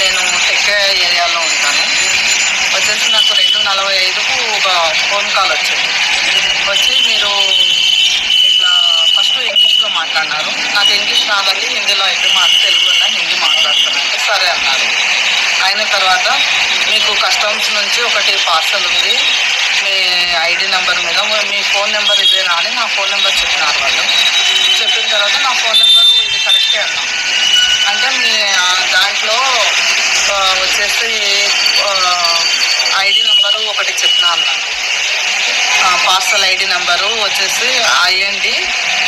నేను టెక్క ఏరియాలో ఉంటాను వచ్చేసి నాకు రెండు నలభై ఐదుకు ఒక ఫోన్ కాల్ వచ్చింది వచ్చి మీరు ఇట్లా ఫస్ట్ ఇంగ్లీష్లో మాట్లాడినారు నాకు ఇంగ్లీష్ రాదండి హిందీలో అయితే మా తెలుగు ఉన్నా హిందీ మాట్లాడుతున్నాను సరే అన్నారు. అయిన తర్వాత మీకు కస్టమ్స్ నుంచి ఒకటి పార్సల్ ఉంది. ఐడి నెంబర్ మీద మీ ఫోన్ నెంబర్ ఇదేనా అని నా ఫోన్ నెంబర్ చెప్పినారు వాళ్ళు. చెప్పిన తర్వాత నా ఫోన్ నెంబర్ ఇది కరెక్టే అన్నా. అంటే మీ దాంట్లో వచ్చేసి ఐడి నెంబరు ఒకటి చెప్పిన అన్నాను పార్సల్ ఐడి నెంబరు వచ్చేసి IND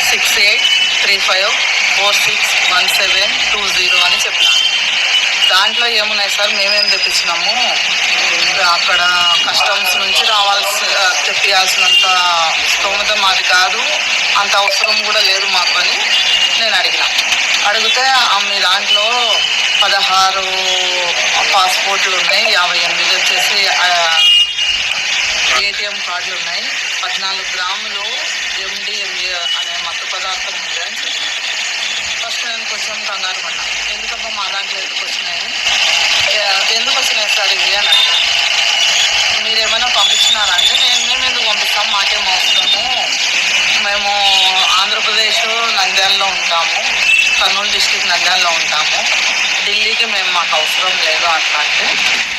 six eight three five four six one seven two zero అని చెప్పినాను దాంట్లో ఏమున్నాయి సార్? మేమేం తెప్పించినాము? అక్కడ కస్టమ్స్ నుంచి రావాల్సి తెప్పియాల్సినంత స్తోమత మాది కాదు. అంత అవసరం కూడా లేదు మాకు అని నేను అడిగిన. అడిగితే మీ దాంట్లో పదహారు పాస్పోర్ట్లు ఉన్నాయి యాభై ఎనిమిది వచ్చేసి ఏటీఎం కార్డులు ఉన్నాయి. పద్నాలుగు గ్రాములు ఎండిఎంఏ అనే మత్తు పదార్థం ఉంది అని చెప్పాను. ఫస్ట్ నేను కొంచెం కంగారు పడ్డా. ఎందుకబ్బా మా దాంట్లో ఎందుకు వచ్చినాయి? ఎందుకు వచ్చినాయి సార్ ఇవి అని ఏమైనా పంపిస్తున్నారా అంటే నేను మేము ఎందుకు పంపిస్తాం? మాకేం అవసరము మేము ఆంధ్రప్రదేశ్ నంద్యాలలో ఉంటాము. కర్నూలు డిస్టిక్ నంద్యాలలో ఉంటాము. ఢిల్లీకి మేము మాకు అవసరం లేదు అట్లా అంటే.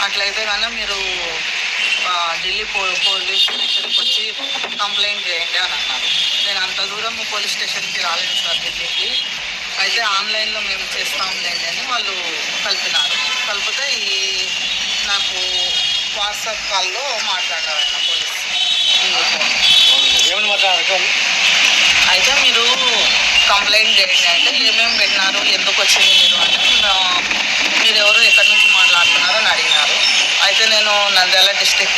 అట్లయితే కానీ మీరు ఢిల్లీ పో పోలీస్ స్టేషన్కి వచ్చి కంప్లైంట్ చేయండి అని అన్నారు. నేను అంత దూరం పోలీస్ స్టేషన్కి రాలేను సార్ ఢిల్లీకి. అయితే ఆన్లైన్లో మేము చేస్తాంలేండి అని వాళ్ళు కలిపినారు. కలిపితే ఈ నాకు వాట్సాప్ కాల్లో మాట్లాడారు ఆయన పోలీస్. ఈ ఫోన్ ఏమని మాట్లాడారు? అయితే మీరు కంప్లైంట్ చేయండి అంటే ఏమేమి పెట్టినారు ఎందుకు వచ్చింది మీరు అంటే "నా- మీరు ఎవరు ఎక్కడి నుంచి మాట్లాడుతున్నారు అని అడిగినారు. అయితే నేను నంద్యాల డిస్టిక్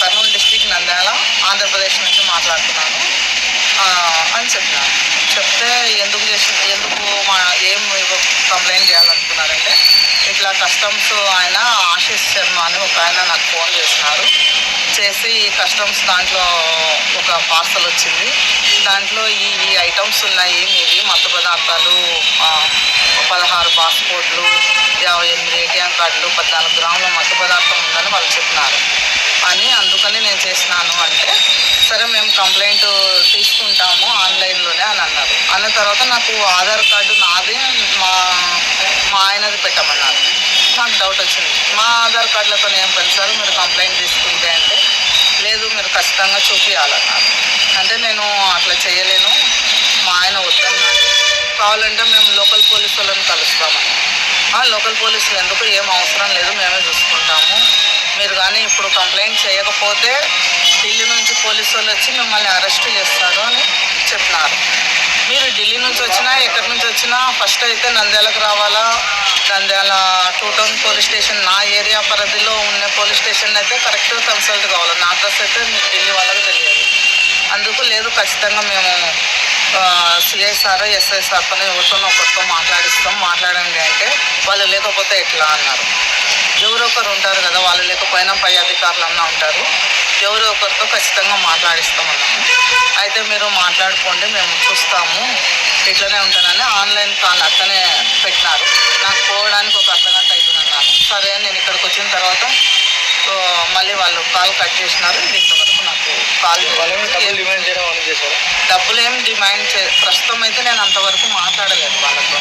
కర్నూలు డిస్టిక్ నంద్యాల ఆంధ్రప్రదేశ్ నుంచి మాట్లాడుతున్నాను అని చెప్పినాను చెప్తే ఎందుకు చేసి ఎందుకు మా ఏం కంప్లైంట్ చేయాలనుకున్నారంటే ఇట్లా కస్టమ్స్ ఆయన ఆశీష్ శర్మ అని ఒక ఆయన నాకు ఫోన్ చేసినారు. చేసి కస్టమ్స్ దాంట్లో ఒక పార్సల్ వచ్చింది. దాంట్లో ఈ ఈ ఐటమ్స్ ఉన్నాయి. మీవి మత్తు పదార్థాలు పదహారు పాస్పోర్ట్లు యాభై ఎనిమిది ఏటీఎం కార్డులు పద్నాలుగు గ్రాముల మత్తు పదార్థం ఉందని వాళ్ళు చెప్పినారు. అని అందుకని నేను చేసినాను అంటే సరే మేము కంప్లైంట్ తీసుకుంటాము ఆన్లైన్లోనే అని అన్నారు. అన్న తర్వాత నాకు ఆధార్ కార్డు నాది మా మా ఆయనది పెట్టమన్నారు. నాకు డౌట్ వచ్చింది. మా ఆధార్ కార్డులతో ఏం పని సార్? మీరు కంప్లైంట్ తీసుకుంటే అంటే లేదు మీరు ఖచ్చితంగా చూపించాలన్నారు అంటే నేను అట్లా చేయలేను. మా ఆయన వద్దన్నారు. కావాలంటే మేము లోకల్ పోలీసు వాళ్ళని కలుస్తామని ఆ, లోకల్ పోలీసులు ఎందుకు? ఏం అవసరం లేదు మేమే చూసుకుంటాము. మీరు కానీ ఇప్పుడు కంప్లైంట్ చేయకపోతే ఢిల్లీ నుంచి పోలీసు వాళ్ళు వచ్చి మిమ్మల్ని అరెస్ట్ చేస్తారు అని చెప్పినారు. మీరు ఢిల్లీ నుంచి వచ్చినా ఎక్కడి నుంచి వచ్చినా ఫస్ట్ అయితే నంద్యాలకు రావాలా? Nandyal two town police station నా ఏరియా పరిధిలో ఉన్న పోలీస్ స్టేషన్ అయితే కరెక్ట్గా కన్సల్ట్ కావాలి? నా అడ్రస్ అయితే మీకు ఢిల్లీ వాళ్ళకి తెలియదు. అందుకు లేదు ఖచ్చితంగా మేము సిఐ సార్ ఎస్ఐ సార్ పని ఎవరితోనో ఒకరితో మాట్లాడిస్తాం. మాట్లాడండి అంటే వాళ్ళు లేకపోతే ఎట్లా అన్నారు. ఎవరో ఒకరు ఉంటారు కదా వాళ్ళు లేకపోయినా పై అధికారులు అన్నా ఉంటారు. ఎవరో ఒకరితో ఖచ్చితంగా మాట్లాడిస్తామన్నాము అయితే మీరు మాట్లాడుకోండి మేము చూస్తాము. ఇట్లనే ఉంటానని ఆన్లైన్ కాల్ అట్లనే పెట్టినారు. నాకు పోవడానికి ఒక అర్ధగంట అవుతుంది అన్నాను సరే అని నేను ఇక్కడికి వచ్చిన తర్వాత సో మళ్ళీ వాళ్ళు కాల్ కట్ చేసినారు. ఇంతవరకు నాకు కాల్ డబ్బులు ఏం డిమాండ్ చే ప్రస్తుతం అయితే నేను అంతవరకు మాట్లాడలేదు వాళ్ళతో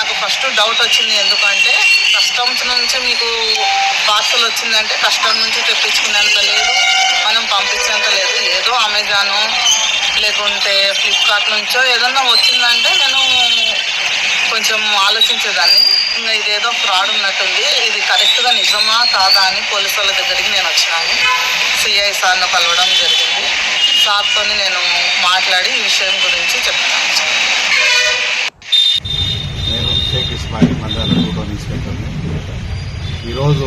నాకు ఫస్ట్ డౌట్ వచ్చింది. ఎందుకంటే కస్టమ్స్ నుంచి మీకు పార్సల్ వచ్చిందంటే కస్టమ్ నుంచి తెప్పించుకునేంత లేదు. మనం పంపించేంత లేదు. ఏదో అమెజాను లేకుంటే ఫ్లిప్కార్ట్ నుంచో ఏదన్నా వచ్చిందంటే నేను కొంచెం ఆలోచించేదాన్ని. ఇంకా ఇదేదో ఫ్రాడ్ ఉన్నట్టుంది. ఇది కరెక్ట్గా నిజమా కాదా అని పోలీసు వాళ్ళ దగ్గరికి నేను వచ్చినాను. సిఐ సార్ను కలవడం జరిగింది. సార్తో నేను మాట్లాడి ఈ విషయం గురించి చెప్తాను. మండల ఇన్స్పెక్టర్ని ఈరోజు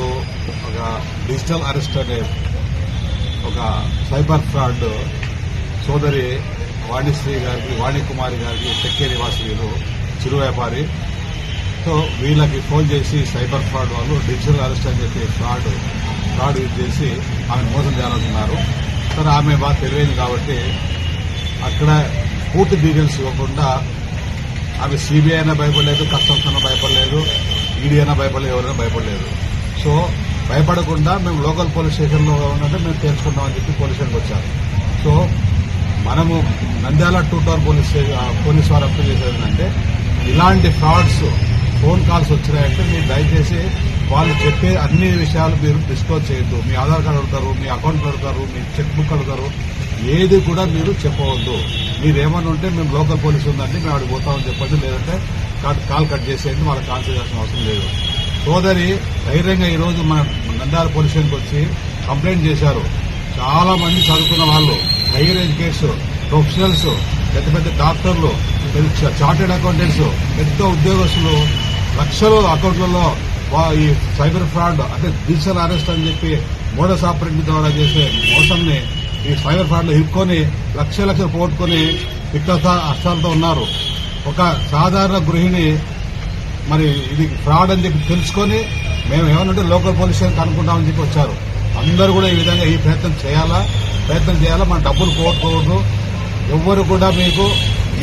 ఒక డిజిటల్ అరెస్ట్ అనే ఒక సైబర్ ఫ్రాడ్ సోదరి వాణిశ్రీ గారికి వాణికుమారి గారికి చెక్కే నివాసి వీరు చిరు వ్యాపారి. సో వీళ్ళకి ఫోన్ చేసి సైబర్ ఫ్రాడ్ వాళ్ళు డిజిటల్ అరెస్ట్ అని చెప్పి ఫ్రాడ్ ఫ్రాడ్ యూజ్ చేసి ఆమె మోసం చేయాలనుకున్నారు. సరే ఆమె బాగా తెలివైంది కాబట్టి అక్కడ పూర్తి డీటెయిల్స్ ఇవ్వకుండా ఆమె సిబిఐ అయినా భయపడలేదు కస్టమ్స్ అయినా భయపడలేదు. ఈడీ అయినా భయపడలేదు ఎవరైనా భయపడలేదు. సో భయపడకుండా మేము లోకల్ పోలీస్ స్టేషన్లో ఉన్నట్టు మేము తెలుసుకుంటామని చెప్పి పోలీస్ స్టేషన్కి వచ్చారు. సో మనము Nandyal two tower police police వారు అప్లై చేసేది అంటే ఇలాంటి ఫ్రాడ్స్ ఫోన్ కాల్స్ వచ్చినాయంటే మీరు దయచేసి వాళ్ళు చెప్పే అన్ని విషయాలు మీరు డిస్క్లోజ్ చేయొద్దు. మీ ఆధార్ కార్డు అడుగుతారు మీ అకౌంట్ అడుగుతారు మీ చెక్ బుక్ అడుగుతారు. ఏది కూడా మీరు చెప్పవద్దు. మీరేమన్నా ఉంటే మేము లోకల్ పోలీస్ ఉందండి మేము అడిగి పోతామని చెప్పండి. లేదంటే కాల్- కాల్ కట్ చేసేయండి. వాళ్ళకి కాల్ చేయాల్సిన అవసరం లేదు. సోదరి ధైర్యంగా ఈ రోజు మన నంద్యాల పోలీస్ స్టేషన్కి వచ్చి కంప్లైంట్ చేశారు. చాలా మంది చదువుకున్న వాళ్ళు హైయర్ ఎడ్యుకేషన్ ప్రొఫెషనల్స్ పెద్ద పెద్ద డాక్టర్లు చార్టెడ్ అకౌంటెంట్స్ పెద్ద ఉద్యోగస్తులు లక్షల అకౌంట్లలో ఈ సైబర్ ఫ్రాడ్ అంటే డిజిటల్ అరెస్ట్ అని చెప్పి మోడస్ ఆపరేటింగ్ ద్వారా చేసే మోసంని ఈ సైబర్ ఫ్రాడ్ ఇరుక్కొని లక్ష లక్షలు పోగొట్టుకొని వికృత అష్టాలతో ఉన్నారు. ఒక సాధారణ గృహిణి మరి ఇది ఫ్రాడ్ అని చెప్పి తెలుసుకొని మేము ఏమనంటే లోకల్ పోలీస్ స్టేషన్ కనుక్కుంటామని చెప్పి వచ్చారు. అందరూ కూడా ఈ విధంగా ఈ ప్రయత్నం చేయాలా? ప్రయత్నం చేయాలా? మన డబ్బులు పోగొట్టుకోవద్దు ఎవ్వరు కూడా మీకు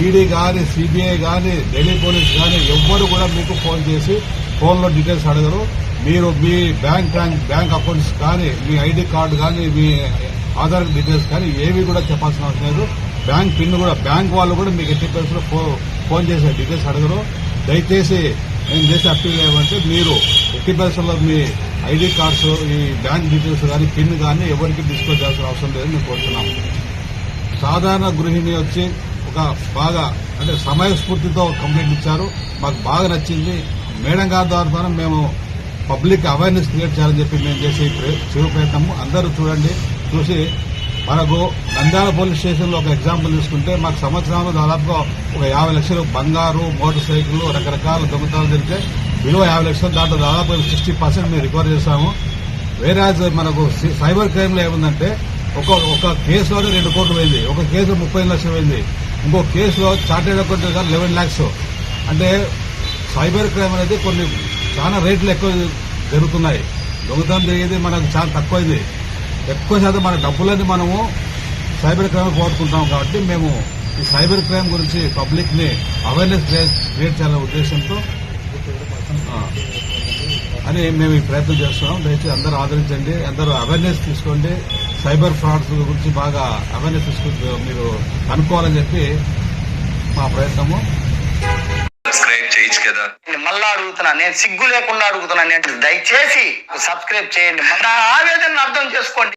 ఈడీ కానీ సిబిఐ కానీ ఢిల్లీ పోలీస్ కానీ ఎవ్వరు కూడా మీకు ఫోన్ చేసి ఫోన్లో డీటెయిల్స్ అడగరు. మీరు మీ బ్యాంక్ బ్యాంక్ అకౌంట్స్ కానీ మీ ఐడి కార్డు కానీ మీ ఆధార్ డీటెయిల్స్ కానీ ఏవి కూడా చెప్పాల్సిన అవసరం లేదు. బ్యాంక్ పిన్ కూడా బ్యాంక్ వాళ్ళు కూడా మీకు ఎట్టి పరిస్థితుల్లో ఫో- ఫోన్ చేసే డీటెయిల్స్ అడగరు. దయచేసి నేను చేసే అప్పీల్ ఏమంటే మీరు ఎట్టి పరిస్థితుల్లో మీ ఐడి కార్డ్స్ ఈ బ్యాంక్ డీటెయిల్స్ కానీ పిన్ కానీ ఎవరికి డిస్క్లోజ్ చేయాల్సిన అవసరం లేదని మేము కోరుతున్నాము సాధారణ గృహిణి వచ్చి ఒక బాగా అంటే సమయస్ఫూర్తితో కంప్లైంట్ ఇచ్చారు. మాకు బాగా నచ్చింది. మేడం గారి ద్వారా మేము పబ్లిక్ అవేర్నెస్ క్రియేట్ చేయాలని చెప్పి మేము చేసే ఈ చిరు ప్రయత్నము. అందరూ చూడండి చూసి మనకు నంద్యాల పోలీస్ స్టేషన్లో ఒక ఎగ్జాంపుల్ తీసుకుంటే మాకు సంవత్సరంలో దాదాపుగా ఒక యాభై లక్షలు బంగారు మోటార్ సైకిల్ రకరకాల దొంగతనాలు జరిగితే విలువ యాభై లక్షలు దాంట్లో దాదాపు సిక్స్టీ పర్సెంట్ మేము రికవర్ చేశాము. వేరే మనకు సి- సైబర్ క్రైమ్లో ఏముందంటే ఒక ఒక కేసులోనే రెండు కోట్లు పోయింది. ఒక కేసు ముప్పై లక్షలు పోయింది. ఇంకో కేసులో చార్టెడ్ అకౌంట్ లెవెన్ ల్యాక్స్ అంటే సైబర్ క్రైమ్ అనేది కొన్ని చాలా రేట్లు ఎక్కువ జరుగుతున్నాయి దొంగతనం జరిగేది మనకు చాలా తక్కువైంది. ఎక్కువ శాతం మన డబ్బులని మనము సైబర్ క్రైమ్ పోగొట్టుకుంటాం కాబట్టి మేము ఈ సైబర్ క్రైమ్ గురించి పబ్లిక్ని అవేర్నెస్ క్రియేట్ చేయాలనే ఉద్దేశంతో అని మేము ఈ ప్రయత్నం చేస్తున్నాం. దయచేసి అందరూ ఆదరించండి అందరూ అవేర్నెస్ తీసుకోండి. సైబర్ ఫ్రాడ్స్ గురించి బాగా అవేర్నెస్ తీసుకు మీరు అనుకోవాలని చెప్పి మా ప్రయత్నము. కదా. మళ్ళా అడుగుతున్నా నేను సిగ్గు లేకుండా అడుగుతున్నా నేను దయచేసి సబ్స్క్రైబ్ చేయండి. నా ఆవేదన అర్థం చేసుకోండి.